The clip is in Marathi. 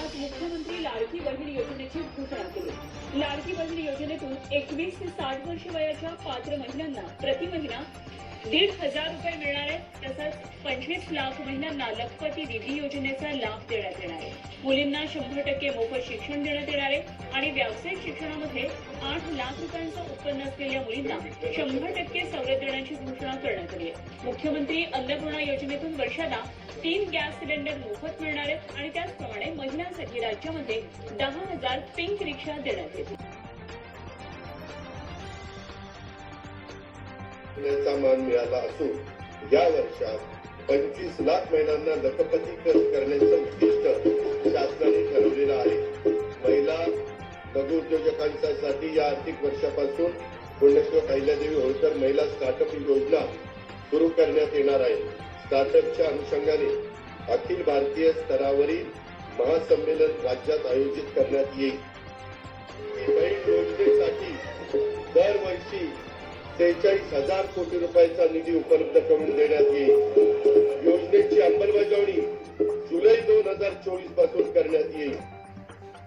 आज मुख्यमंत्री लाडकी बहीण योजनेची घोषणा केली. लाडकी बहीण योजनेतून एकवीस ते साठ वर्ष वयाच्या पात्र महिलांना प्रति महिना दीड हजार रुपये मिळणार आहेत तसंच पंचवीस लाख महिलांना लखपती निधी योजनेचा लाभ देण्यात येणार आहे. मुलींना शंभर टक्के मोफत शिक्षण देण्यात येणार आहे आणि व्यावसायिक शिक्षणामध्ये आठ लाख रुपयांचं उत्पन्न असलेल्या मुलींना शंभर टक्के सवलत देण्याची घोषणा करण्यात आली आहे. मुख्यमंत्री अन्नपूर्णा योजनेतून वर्षाला तीन गॅस सिलेंडर मोफत मिळणार आहेत आणि त्याच महिलांसाठी राज्यामध्ये दहा हजार पिंक रिक्षा देण्यात येतील. मान मिळाला असून या वर्षात पंचवीस लाख महिलांना लखपतीकरण करण्याचं उद्दिष्ट शासनाने ठरवलेलं आहे. महिला लघु उद्योजकांसाठी या आर्थिक वर्षापासून पुण्यश्वर अहिल्यादेवी होळकर महिला स्टार्टअप ही योजना सुरू करण्यात येणार आहे. स्टार्टअपच्या अनुषंगाने अखिल भारतीय स्तरावरील महासंमेलन राज्यात आयोजित करण्यात येईल. योजनेसाठी दरवर्षी त्रेचाळीस हजार कोटी रुपयाचा निधी उपलब्ध करून देण्यात येईल. योजनेची अंमलबजावणी जुलै दोन हजार चोवीसपासून करण्यात येईल.